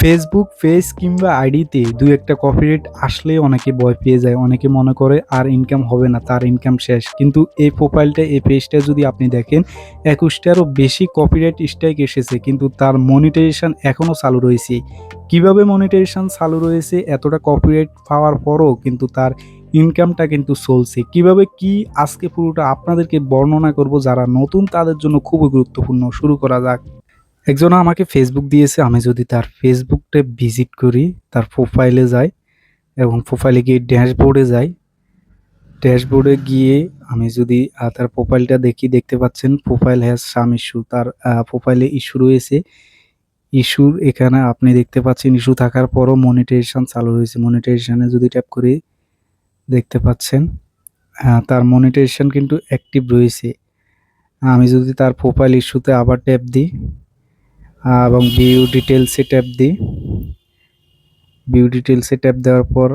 Facebook page কিংবা আইডিতে দু একটা কপিরাইট আসলে অনেকে ভয় পেয়ে যায়, অনেকে মনে করে আর ইনকাম হবে না, তার ইনকাম শেষ। কিন্তু এই প্রোফাইলটা এই পেজটা যদি আপনি দেখেন, একুশটারও বেশি কপিরাইট স্ট্রাইক এসেছে, কিন্তু তার মনিটাইজেশন এখনও চালু রয়েছে। কীভাবে মনিটাইজেশন চালু রয়েছে, এতটা কপিরাইট পাওয়ার পরও কিন্তু তার ইনকামটা কিন্তু চলছে। কীভাবে কি আজকে পুরোটা আপনাদেরকে বর্ণনা করব, যারা নতুন, তাদের জন্য খুবই গুরুত্বপূর্ণ। শুরু করা যাক। একজন আমাকে ফেসবুক দিয়েছে, আমি যদি তার ফেসবুকটা ভিজিট করি, তার প্রোফাইলে যাই এবং প্রোফাইলে গিয়ে ড্যাশবোর্ডে যাই ড্যাশবোর্ডে গিয়ে আমি যদি তার প্রোফাইলটা দেখি, দেখতে পাচ্ছেন প্রোফাইল হ্যাজ সাম ইস্যু তার প্রোফাইলে ইস্যু রয়েছে। ইস্যুর এখানে আপনি দেখতে পাচ্ছেন ইস্যু থাকার পরও মনিটাইজেশন চালু রয়েছে। মনিটাইজেশনে যদি ট্যাপ করি দেখতে পাচ্ছেন তার মনিটাইজেশন কিন্তু অ্যাক্টিভ রয়েছে। আমি যদি তার প্রোফাইল ইস্যুতে আবার ট্যাপ দিই এবং ভিউ ডিটেলসে ট্যাপ দিই। ভিউ ডিটেলসে ট্যাপ দেওয়ার পর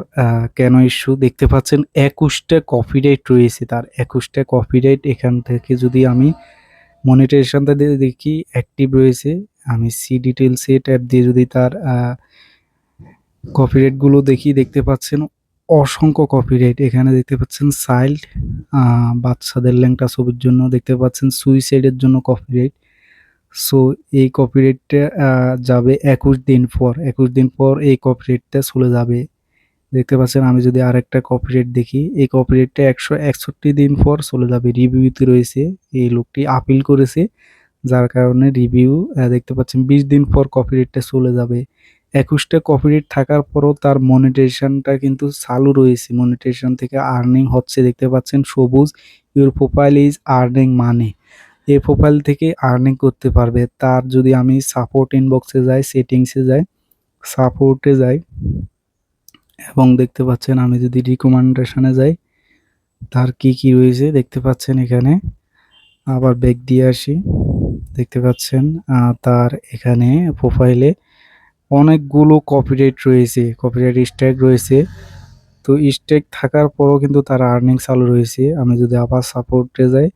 কেন ইস্যু দেখতে পাচ্ছেন, একুশটা কপিরাইট রয়েছে তার। একুশটা কপিরাইট এখান থেকে যদি আমি মনিটাইজেশনটা দিয়ে দেখি অ্যাক্টিভ রয়েছে। আমি সি ডিটেলসে ট্যাপ দিয়ে যদি তার কপিরাইটগুলো দেখি, দেখতে পাচ্ছেন অসংখ্য কপিরাইট এখানে দেখতে পাচ্ছেন সাইল্ড বাচ্চাদের ল্যাংটা ছবির জন্য দেখতে পাচ্ছেন সুইসাইডের জন্য কপিরাইট সো এই কপিরাইটটা যাবে একুশ দিন পর। একুশ দিন পর এই কপিরাইটটা চলে যাবে। দেখতে পাচ্ছেন, আমি যদি আরেকটা কপিরাইট দেখি, এই কপিরাইটটা একশো একষট্টি দিন পর চলে যাবে। রিভিউতে রয়েছে, এই লোকটি আপিল করেছে। যার কারণে রিভিউ দেখতে পাচ্ছেন, বিশ দিন পর কপিরাইটটা চলে যাবে। একুশটা কপিরাইট থাকার পরও তার মনিটাইজেশনটা কিন্তু চালু রয়েছে। মনিটাইজেশন থেকে আর্নিং হচ্ছে, দেখতে পাচ্ছেন, সবুজ। Your profile is earning money এই প্রোফাইল থেকে আর্নিং করতে পারবে। তার যদি আমি সাপোর্ট ইনবক্সে যাই সেটিংসে যাই সাপোর্টে যাই, এবং দেখতে পাচ্ছেন আমি যদি রিকমেন্ডেশনে যাই, তার কি কি রয়েছে দেখতে পাচ্ছেন এখানে। আবার ব্যাক দিয়ে আসি, দেখতে পাচ্ছেন তার এখানে প্রোফাইলে অনেকগুলো কপিরাইট রয়েছে কপিরাইট স্ট্রাইক রয়েছে। তো স্ট্রাইক থাকার পরও কিন্তু তার আর্নিং চালু রয়েছে। আমি যদি আবার সাপোর্টে যাই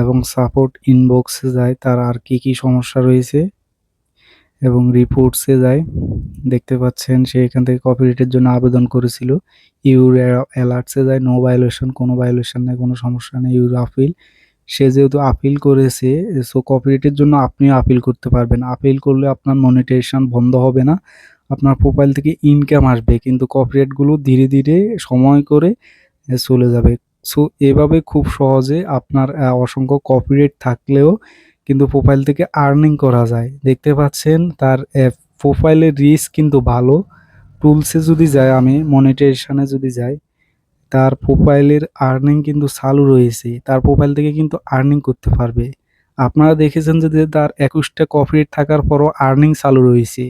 এবং সাপোর্ট ইনবক্সে যায়, তার আর কি কি সমস্যা রয়েছে এবং রিপোর্টসে যায়। দেখতে পাচ্ছেন, সে এখান থেকে কপিরাইটের জন্য আবেদন করেছিল। ইউর অ্যালার্টসে যায় নো ভায়োলেশন কোনো ভায়োলেশন নেই, কোনো সমস্যা নেই ইউর আপিল সে যেহেতু আপিল করেছে সো কপিরাইটের জন্য আপনিও আপিল করতে পারবেন। আপিল করলে আপনার মনিটাইজেশন বন্ধ হবে না, আপনার প্রোফাইল থেকে ইনকাম আসবে, কিন্তু কপিরাইটগুলো ধীরে ধীরে সময় করে চলে যাবে। সো এভাবে খুব সহজে আপনার অসংখ্য কপিরাইট থাকলেও কিন্তু প্রোফাইল থেকে আর্নিং করা যায়। দেখতে পাচ্ছেন তার প্রোফাইলের রিস্ক কিন্তু ভালো। টুলসে যদি যাই আমি মনিটাইজেশনে যদি যাই, তার প্রোফাইলের আর্নিং কিন্তু চালু রয়েছে। তার প্রোফাইল থেকে কিন্তু আর্নিং করতে পারবে। আপনারা দেখেছেন যে তার একুশটা কপিরাইট থাকার পরও আর্নিং চালু রয়েছে।